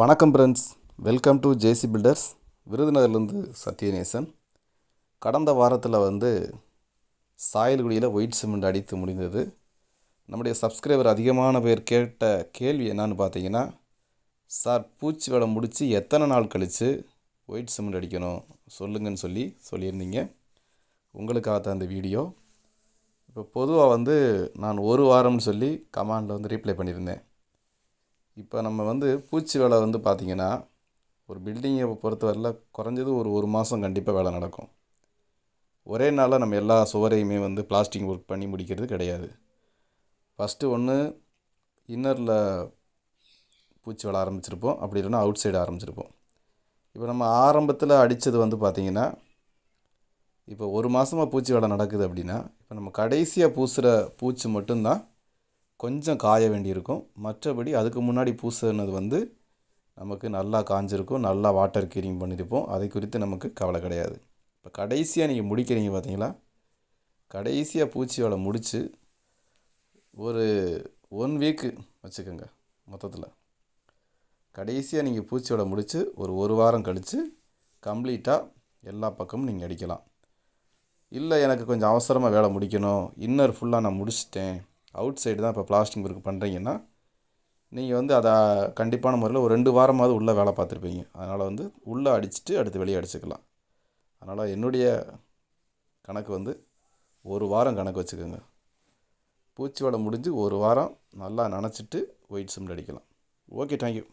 வணக்கம் friends welcome to JC builders விருதுநகர்லேருந்து Sathyanesan. கடந்த வாரத்தில் வந்து சாயல்குடியில் ஒயிட் சிமெண்ட் அடித்து முடிந்தது. நம்முடைய சப்ஸ்கிரைபர் அதிகமான பேர் கேட்ட கேள்வி என்னான்னு பார்த்தீங்கன்னா சார் பூச்சி வேலை முடித்து எத்தனை நாள் கழித்து ஒயிட் சிமெண்ட் அடிக்கணும்? சொல்லுங்கன்னு சொல்லி சொல்லியிருந்தீங்க. உங்களுக்காக தான் வீடியோ. இப்போ பொதுவாக வந்து நான் ஒரு வாரம்னு சொல்லி கமாண்டில் வந்து ரீப்ளை பண்ணியிருந்தேன். இப்போ நம்ம வந்து பூச்சி வேலை வந்து பார்த்திங்கன்னா ஒரு பில்டிங்கை பொறுத்தவரையில் குறைஞ்சது ஒரு ஒரு மாதம் கண்டிப்பாக வேலை நடக்கும். ஒரே நாளில் நம்ம எல்லா சுவரையுமே வந்து பிளாஸ்டிக் ஒர்க் பண்ணி முடிக்கிறது கிடையாது. ஃபஸ்ட்டு ஒன்று இன்னரில் பூச்சி வேலை ஆரம்பிச்சிருப்போம். அப்படி இல்லைன்னா அவுட் சைடு ஆரம்பிச்சிருப்போம். இப்போ நம்ம ஆரம்பத்தில் அடித்தது வந்து பார்த்திங்கன்னா இப்போ ஒரு மாதமாக பூச்சி வேலை நடக்குது அப்படின்னா இப்போ நம்ம கடைசியாக பூசுகிற பூச்சி மட்டும்தான் கொஞ்சம் காய வேண்டியிருக்கும். மற்றபடி அதுக்கு முன்னாடி பூசினது வந்து நமக்கு நல்லா காஞ்சிருக்கும். நல்லா வாட்டர் கீரிங் பண்ணியிருப்போம். அதை குறித்து நமக்கு கவலை கிடையாது. இப்போ கடைசியாக நீங்கள் முடிக்கிறீங்க பார்த்தீங்களா? கடைசியாக பூச்சி முடித்து ஒரு ஒன் வீக்கு வச்சுக்கோங்க மொத்தத்தில். கடைசியாக நீங்கள் பூச்சி முடித்து ஒரு ஒரு வாரம் கழித்து கம்ப்ளீட்டாக எல்லா பக்கமும் நீங்கள் அடிக்கலாம். இல்லை எனக்கு கொஞ்சம் அவசரமாக வேலை முடிக்கணும். இன்னர் ஃபுல்லாக நான் முடிச்சிட்டேன். அவுட் சைடு தான் இப்போ பிளாஸ்டிக் ஒர்க் பண்ணுறீங்கன்னா நீங்கள் வந்து அதை கண்டிப்பான முறையில் ஒரு ரெண்டு வாரமாவது உள்ளே வேலை பார்த்துருப்பீங்க. அதனால் வந்து உள்ளே அடிச்சுட்டு அடுத்து வெளியே அடிச்சுக்கலாம். அதனால் என்னுடைய கணக்கு வந்து ஒரு வாரம் கணக்கு வச்சுக்கோங்க. பூச்சி வேலை முடிஞ்சு ஒரு வாரம் நல்லா நினச்சிட்டு ஒயிட் சிமெண்ட் அடிக்கலாம். Okay thank you